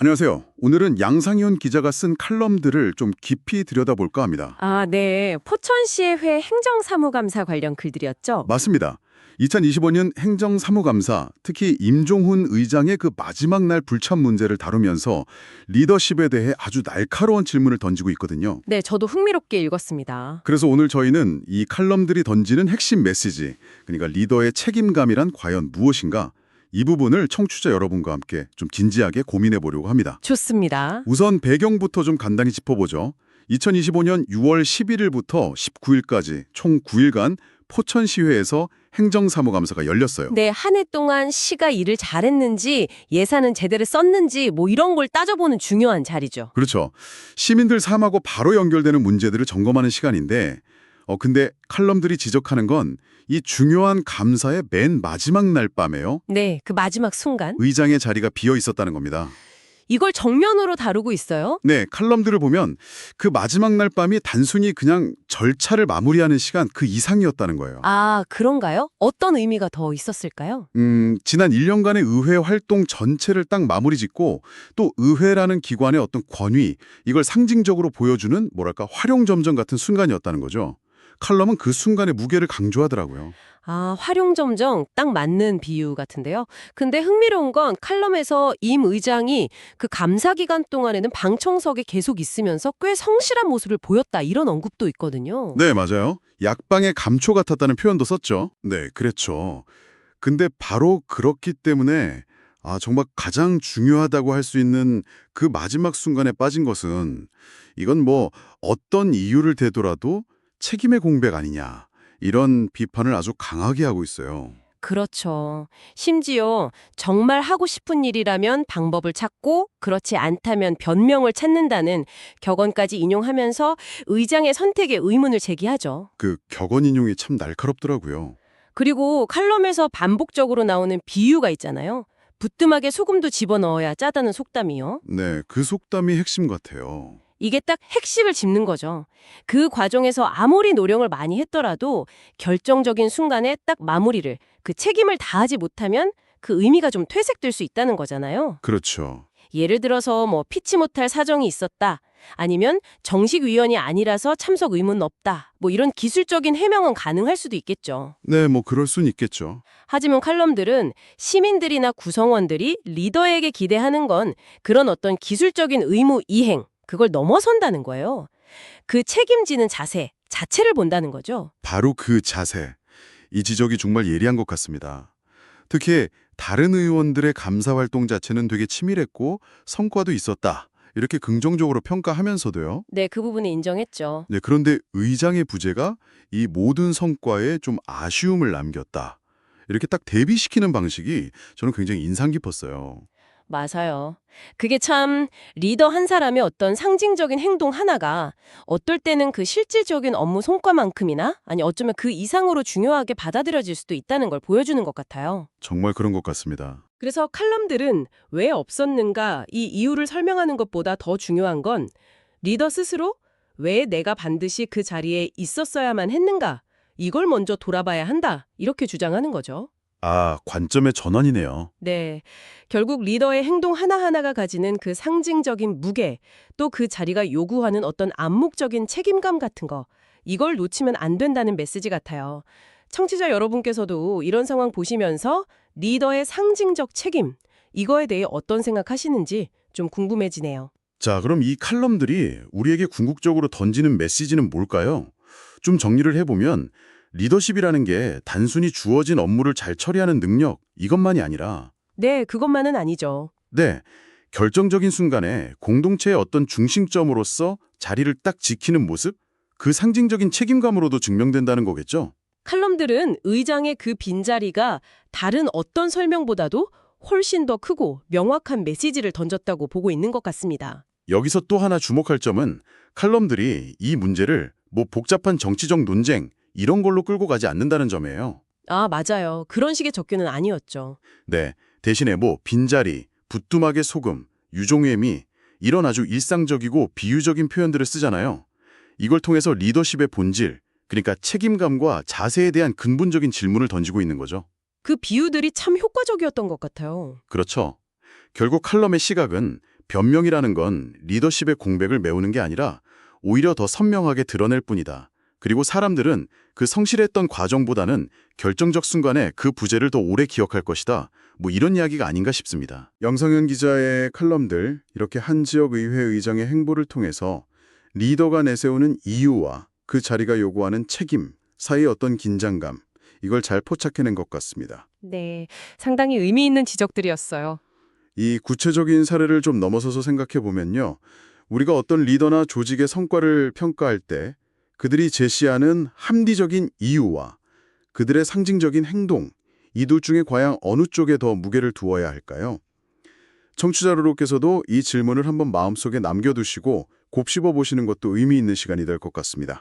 안녕하세요. 오늘은 양상현 기자가 쓴 칼럼들을 좀 깊이 들여다볼까 합니다. 아, 네. 포천시의회 행정사무감사 관련 글들이었죠? 맞습니다. 2025년 행정사무감사, 특히 임종훈 의장의 그 마지막 날 불참 문제를 다루면서 리더십에 대해 아주 날카로운 질문을 던지고 있거든요. 네, 저도 흥미롭게 읽었습니다. 그래서 오늘 저희는 이 칼럼들이 던지는 핵심 메시지, 그러니까 리더의 책임감이란 과연 무엇인가? 이 부분을 청취자 여러분과 함께 좀 진지하게 고민해 보려고 합니다. 좋습니다. 우선 배경부터 좀 간단히 짚어보죠. 2025년 6월 11일부터 19일까지 총 9일간 포천시회에서 행정사무감사가 열렸어요. 네, 한 해 동안 시가 일을 잘했는지, 예산은 제대로 썼는지, 뭐 이런 걸 따져보는 중요한 자리죠. 그렇죠. 시민들 삶하고 바로 연결되는 문제들을 점검하는 시간인데 어 근데 칼럼들이 지적하는 건 이 중요한 감사의 맨 마지막 날 밤에요. 네, 그 마지막 순간. 의장의 자리가 비어 있었다는 겁니다. 이걸 정면으로 다루고 있어요. 네, 칼럼들을 보면 그 마지막 날 밤이 단순히 그냥 절차를 마무리하는 시간 그 이상이었다는 거예요. 아, 그런가요? 어떤 의미가 더 있었을까요? 음, 지난 1년간의 의회 활동 전체를 딱 마무리 짓고 또 의회라는 기관의 어떤 권위, 이걸 상징적으로 보여주는 뭐랄까 활용점정 같은 순간이었다는 거죠. 칼럼은 그 순간의 무게를 강조하더라고요. 아, 활용점정 딱 맞는 비유 같은데요. 근데 흥미로운 건 칼럼에서 임 의장이 그 감사 기간 동안에는 방청석에 계속 있으면서 꽤 성실한 모습을 보였다 이런 언급도 있거든요. 네, 맞아요. 약방의 감초 같았다는 표현도 썼죠. 네, 그랬죠. 근데 바로 그렇기 때문에 아, 정말 가장 중요하다고 할 수 있는 그 마지막 순간에 빠진 것은 이건 뭐 어떤 이유를 대더라도 책임의 공백 아니냐. 이런 비판을 아주 강하게 하고 있어요. 그렇죠. 심지어 정말 하고 싶은 일이라면 방법을 찾고 그렇지 않다면 변명을 찾는다는 격언까지 인용하면서 의장의 선택에 의문을 제기하죠. 그 격언 인용이 참 날카롭더라고요. 그리고 칼럼에서 반복적으로 나오는 비유가 있잖아요. 부뚜막에 소금도 집어넣어야 짜다는 속담이요. 네, 그 속담이 핵심 같아요. 이게 딱 핵심을 짚는 거죠. 그 과정에서 아무리 노력을 많이 했더라도 결정적인 순간에 딱 마무리를, 그 책임을 다하지 못하면 그 의미가 좀 퇴색될 수 있다는 거잖아요. 그렇죠. 예를 들어서 뭐 피치 못할 사정이 있었다. 아니면 정식 위원이 아니라서 참석 의무는 없다. 뭐 이런 기술적인 해명은 가능할 수도 있겠죠. 네, 뭐 그럴 순 있겠죠. 하지만 칼럼들은 시민들이나 구성원들이 리더에게 기대하는 건 그런 어떤 기술적인 의무 이행, 그걸 넘어선다는 거예요. 그 책임지는 자세 자체를 본다는 거죠. 바로 그 자세. 이 지적이 정말 예리한 것 같습니다. 특히 다른 의원들의 감사 활동 자체는 되게 치밀했고 성과도 있었다. 이렇게 긍정적으로 평가하면서도요. 네, 그 부분은 인정했죠. 네, 그런데 의장의 부재가 이 모든 성과에 좀 아쉬움을 남겼다. 이렇게 딱 대비시키는 방식이 저는 굉장히 인상 깊었어요. 맞아요. 그게 참 리더 한 사람의 어떤 상징적인 행동 하나가 어떨 때는 그 실질적인 업무 성과만큼이나 아니 어쩌면 그 이상으로 중요하게 받아들여질 수도 있다는 걸 보여주는 것 같아요. 정말 그런 것 같습니다. 그래서 칼럼들은 왜 없었는가 이 이유를 설명하는 것보다 더 중요한 건 리더 스스로 왜 내가 반드시 그 자리에 있었어야만 했는가 이걸 먼저 돌아봐야 한다 이렇게 주장하는 거죠. 아, 관점의 전환이네요. 네. 결국 리더의 행동 하나하나가 가지는 그 상징적인 무게, 또 그 자리가 요구하는 어떤 암묵적인 책임감 같은 거, 이걸 놓치면 안 된다는 메시지 같아요. 청취자 여러분께서도 이런 상황 보시면서 리더의 상징적 책임, 이거에 대해 어떤 생각하시는지 좀 궁금해지네요. 자, 그럼 이 칼럼들이 우리에게 궁극적으로 던지는 메시지는 뭘까요? 좀 정리를 해보면 리더십이라는 게 단순히 주어진 업무를 잘 처리하는 능력 이것만이 아니라 네, 그것만은 아니죠. 네, 결정적인 순간에 공동체의 어떤 중심점으로서 자리를 딱 지키는 모습 그 상징적인 책임감으로도 증명된다는 거겠죠? 칼럼들은 의장의 그 빈자리가 다른 어떤 설명보다도 훨씬 더 크고 명확한 메시지를 던졌다고 보고 있는 것 같습니다. 여기서 또 하나 주목할 점은 칼럼들이 이 문제를 뭐 복잡한 정치적 논쟁 이런 걸로 끌고 가지 않는다는 점이에요. 아, 맞아요. 그런 식의 접근은 아니었죠. 네, 대신에 뭐 빈자리, 부뚜막의 소금, 유종회미 이런 아주 일상적이고 비유적인 표현들을 쓰잖아요. 이걸 통해서 리더십의 본질, 그러니까 책임감과 자세에 대한 근본적인 질문을 던지고 있는 거죠. 그 비유들이 참 효과적이었던 것 같아요. 그렇죠. 결국 칼럼의 시각은 변명이라는 건 리더십의 공백을 메우는 게 아니라 오히려 더 선명하게 드러낼 뿐이다. 그리고 사람들은 그 성실했던 과정보다는 결정적 순간에 그 부재를 더 오래 기억할 것이다. 뭐 이런 이야기가 아닌가 싶습니다. 영성현 기자의 칼럼들, 이렇게 한 지역 의회 의장의 행보를 통해서 리더가 내세우는 이유와 그 자리가 요구하는 책임 사이의 어떤 긴장감, 이걸 잘 포착해낸 것 같습니다. 네, 상당히 의미 있는 지적들이었어요. 이 구체적인 사례를 좀 넘어서서 생각해 보면요. 우리가 어떤 리더나 조직의 성과를 평가할 때 그들이 제시하는 합리적인 이유와 그들의 상징적인 행동, 이 둘 중에 과연 어느 쪽에 더 무게를 두어야 할까요? 청취자 여러분께서도 이 질문을 한번 마음속에 남겨두시고 곱씹어 보시는 것도 의미 있는 시간이 될 것 같습니다.